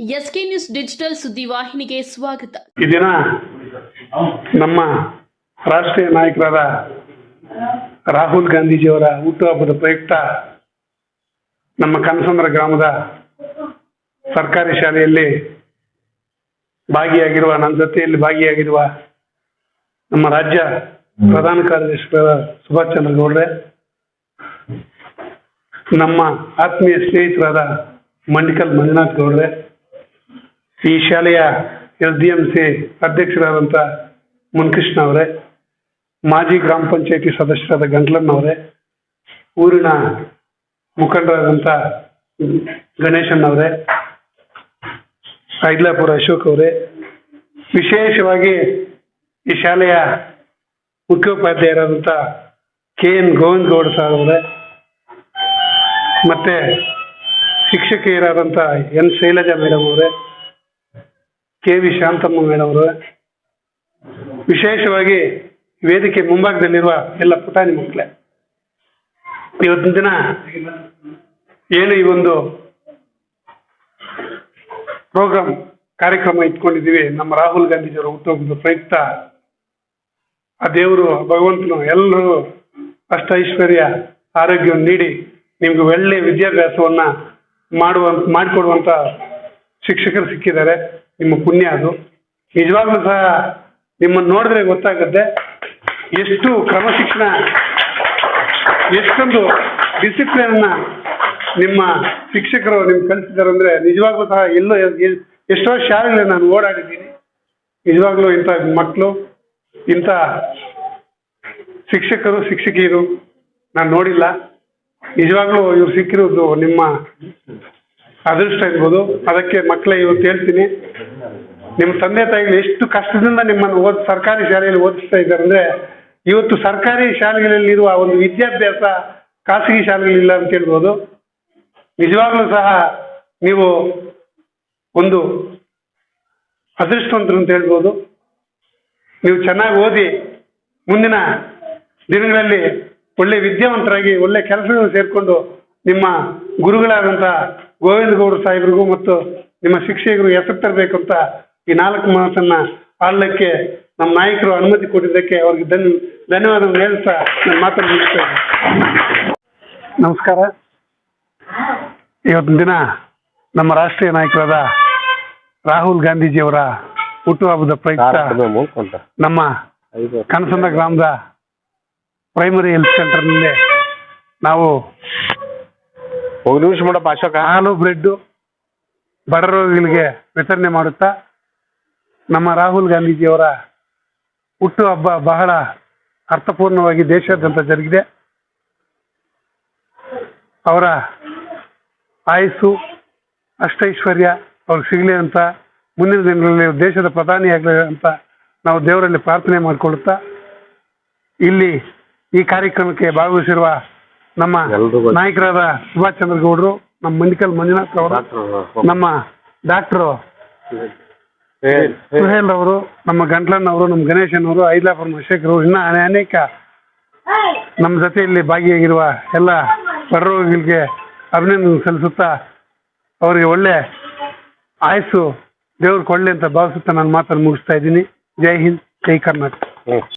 SK news digital ಸುದ್ದಿವಾಹಿನಿಗೆ ಸ್ವಾಗತ. ಈ ದಿನ ನಮ್ಮ ರಾಷ್ಟ್ರೀಯ ನಾಯಕರಾದ ರಾಹುಲ್ ಗಾಂಧೀಜಿಯವರ ಹುಟ್ಟುಹಬ್ಬದ ಪ್ರಯುಕ್ತ ನಮ್ಮ ಕನಸಂದ್ರ ಗ್ರಾಮದ ಸರ್ಕಾರಿ ಶಾಲೆಯಲ್ಲಿ ಭಾಗಿಯಾಗಿರುವ, ನನ್ನ ಜೊತೆಯಲ್ಲಿ ಭಾಗಿಯಾಗಿರುವ ನಮ್ಮ ರಾಜ್ಯ ಪ್ರಧಾನ ಕಾರ್ಯದರ್ಶಿಗಳ ಸುಭಾಷ್ ಚಂದ್ರ ಗೌಡ್ರೆ, ನಮ್ಮ ಆತ್ಮೀಯ ಸ್ನೇಹಿತರಾದ ಮಂಡಿಕಲ್ ಮಂಜುನಾಥ್ ಗೌಡ್ರೆ ಈ ಶಾಲೆಯ ಎಸ್ ಡಿ ಎಂ ಸಿ ಅಧ್ಯಕ್ಷರಾದಂಥ ಮುನ್ಕೃಷ್ಣ ಅವರೇ, ಮಾಜಿ ಗ್ರಾಮ ಪಂಚಾಯತಿ ಸದಸ್ಯರಾದ ಗಂಟ್ಲಣ್ಣ ಅವರೇ, ಊರಿನ ಮುಖಂಡರಾದಂಥ ಗಣೇಶನ್ ಅವರೇ, ಐಡ್ಲಾಪುರ ಅಶೋಕ್ ಅವರೇ, ವಿಶೇಷವಾಗಿ ಈ ಶಾಲೆಯ ಮುಖ್ಯೋಪಾಧ್ಯಾಯರಾದಂಥ K N Govinda Gowda sir ಅವರೇ, ಮತ್ತೆ ಶಿಕ್ಷಕಿಯರಾದಂಥ ಎನ್ ಶೈಲಜಾ ಮೇಡಮ್ ಅವರೇ ಕೆ ವಿ ಶಾಂತಮ್ಮ ಮೇಡಮ್ ವಿಶೇಷವಾಗಿ ವೇದಿಕೆ ಮುಂಭಾಗದಲ್ಲಿರುವ ಎಲ್ಲ ಪುಟಾಣಿ ಮಕ್ಕಳೇ, ಇವತ್ತಿನ ದಿನ ಏನು ಈ ಒಂದು ಪ್ರೋಗ್ರಾಮ್ ಕಾರ್ಯಕ್ರಮ ಇಟ್ಕೊಂಡಿದ್ದೀವಿ, ನಮ್ಮ ರಾಹುಲ್ ಗಾಂಧೀಜಿಯವರ ಹುಟ್ಟುಹಬ್ಬದ ಪ್ರಯುಕ್ತ, ಆ ದೇವರು, ಭಗವಂತನು ಎಲ್ಲರೂ ಅಷ್ಟ ಐಶ್ವರ್ಯ, ಆರೋಗ್ಯವನ್ನು ನೀಡಿ, ನಿಮ್ಗೆ ಒಳ್ಳೆ ವಿದ್ಯಾಭ್ಯಾಸವನ್ನ ಮಾಡುವ ಮಾಡಿಕೊಡುವಂತ ಶಿಕ್ಷಕರು ಸಿಕ್ಕಿದ್ದಾರೆ. ನಿಮ್ಮ ಪುಣ್ಯ ಅದು. ನಿಜವಾಗ್ಲೂ ಸಹ ನಿಮ್ಮನ್ನು ನೋಡಿದ್ರೆ ಗೊತ್ತಾಗುತ್ತೆ ಎಷ್ಟು ಕ್ರಮಶಿಕ್ಷಣ, ಎಷ್ಟೊಂದು ಡಿಸಿಪ್ಲಿನ್ ಅನ್ನ ನಿಮ್ಮ ಶಿಕ್ಷಕರು, ನಿಮ್ಗೆ ಕಲಿಸಿದ್ದಾರೆ ಅಂದ್ರೆ ನಿಜವಾಗ್ಲೂ ಸಹ ಎಲ್ಲೋ ಎಷ್ಟೋ ಶಾಲೆಗಳಲ್ಲಿ ನಾನು ಓಡಾಡಿದ್ದೀನಿ. ನಿಜವಾಗ್ಲೂ ಇಂಥ ಮಕ್ಕಳು ಇಂಥ ಶಿಕ್ಷಕರು, ಶಿಕ್ಷಕಿಯರು ನಾನು ನೋಡಿಲ್ಲ. ನಿಜವಾಗ್ಲೂ ಇವ್ರು ಸಿಕ್ಕಿರೋದು ನಿಮ್ಮ ಅದೃಷ್ಟ ಇರ್ಬೋದು. ಅದಕ್ಕೆ ಮಕ್ಕಳೇ ಇವತ್ತು ಹೇಳ್ತೀನಿ. ನಿಮ್ಮ ತಂದೆ ತಾಯಿಗಳು ಎಷ್ಟು ಕಷ್ಟದಿಂದ ನಿಮ್ಮನ್ನು ಓದ್ ಸರ್ಕಾರಿ ಶಾಲೆಯಲ್ಲಿ ಓದಿಸ್ತಾ ಇದ್ದಾರೆ ಅಂದ್ರೆ ಇವತ್ತು ಸರ್ಕಾರಿ ಶಾಲೆಗಳಲ್ಲಿರುವ ಒಂದು ವಿದ್ಯಾಭ್ಯಾಸ ಖಾಸಗಿ ಶಾಲೆಗಳಿಲ್ಲ ಅಂತ ಹೇಳ್ಬೋದು. ನಿಜವಾಗ್ಲೂ ಸಹ ನೀವು ಒಂದು ಅದೃಷ್ಟವಂತರು ಅಂತ ಹೇಳ್ಬೋದು. ನೀವು ಚೆನ್ನಾಗಿ ಓದಿ ಮುಂದಿನ ದಿನಗಳಲ್ಲಿ ಒಳ್ಳೆ ವಿದ್ಯಾವಂತರಾಗಿ, ಒಳ್ಳೆ ಕೆಲಸಗಳನ್ನು ಸೇರಿಕೊಂಡು ನಿಮ್ಮ ಗುರುಗಳಾದಂಥ ಗೋವಿಂದ ಗೌಡ ಸಾಹೇಬ್ರಿಗೂ ಮತ್ತು ನಿಮ್ಮ ಶಿಕ್ಷಕರು ಹೆಸರು ತರಬೇಕು ಅಂತ ಈ ನಾಲ್ಕು ಮಾತನ್ನ ಆಡಲಿಕ್ಕೆ ನಮ್ಮ ನಾಯಕರು ಅನುಮತಿ ಕೊಟ್ಟಿದ್ದಕ್ಕೆ ಅವ್ರಿಗೆ ಧನ್ ಧನ್ಯವಾದಗಳು ಹೇಳ್ತಾ ನನ್ನ ಮಾತನ್ನು ಮುಗಿಸ್ತೇನೆ. ನಮಸ್ಕಾರ. ಇವತ್ತಿನ ದಿನ ನಮ್ಮ ರಾಷ್ಟ್ರೀಯ ನಾಯಕರಾದ ರಾಹುಲ್ ಗಾಂಧೀಜಿಯವರ ಹುಟ್ಟುಹಬ್ಬದ ಪ್ರಯುಕ್ತ ನಮ್ಮ ಕನಸಂದ ಗ್ರಾಮದ ಪ್ರೈಮರಿ ಹೆಲ್ತ್ ಸೆಂಟರ್ನಲ್ಲಿ ನಾವು ಒಂದು ನಿಮಿಷ ಅಶೋಕ. ಹಾಲು ಬ್ರೆಡ್ಡು ಬಡ ರೋಗಿಗಳಿಗೆ ವಿತರಣೆ ಮಾಡುತ್ತಾ ನಮ್ಮ ರಾಹುಲ್ ಗಾಂಧೀಜಿಯವರ ಹುಟ್ಟುಹಬ್ಬ ಬಹಳ ಅರ್ಥಪೂರ್ಣವಾಗಿ ದೇಶಾದ್ಯಂತ ಜರುಗಿದೆ. ಅವರ ಆಯಸ್ಸು ಅಷ್ಟೈಶ್ವರ್ಯ ಅವ್ರಿಗೆ ಸಿಗಲಿ ಅಂತ ಮುಂದಿನ ದಿನಗಳಲ್ಲಿ ದೇಶದ ಪ್ರಧಾನಿಯಾಗಲಿ ಅಂತ ನಾವು ದೇವರಲ್ಲಿ ಪ್ರಾರ್ಥನೆ ಮಾಡಿಕೊಳ್ಳುತ್ತಾ ಇಲ್ಲಿ ಈ ಕಾರ್ಯಕ್ರಮಕ್ಕೆ ಭಾಗವಹಿಸಿರುವ ನಮ್ಮ ನಾಯಕರಾದ ಸುಭಾಷ್ ಚಂದ್ರ ಗೌಡರು ನಮ್ಮ ಮಂಡಿಕಲ್ ಮಂಜುನಾಥ್ ಅವರು ನಮ್ಮ ಡಾಕ್ಟ್ರು ಸುಹೇಲ್ ಅವರು ನಮ್ಮ ಗಂಟ್ಲನ್ ಅವರು ನಮ್ಮ ಗಣೇಶನ್ ಅವರು ಐಲಾಪುರ ಶೇಖರ್ ಇನ್ನ ಅನೇಕ ನಮ್ಮ ಜೊತೆಯಲ್ಲಿ ಭಾಗಿಯಾಗಿರುವ ಎಲ್ಲ ಬಡರೋಗಿಗಳಿಗೆ ಅಭಿನಂದನೆ ಸಲ್ಲಿಸುತ್ತಾ ಅವರಿಗೆ ಒಳ್ಳೆ ಆಯಸ್ಸು ದೇವ್ರು ಕೊಡಲಿ ಅಂತ ಭಾವಿಸುತ್ತಾ ನಾನು ಮಾತನ್ನು ಮುಗಿಸ್ತಾ ಇದ್ದೀನಿ. ಜೈ ಹಿಂದ್ ಜೈ ಕರ್ನಾಟಕ.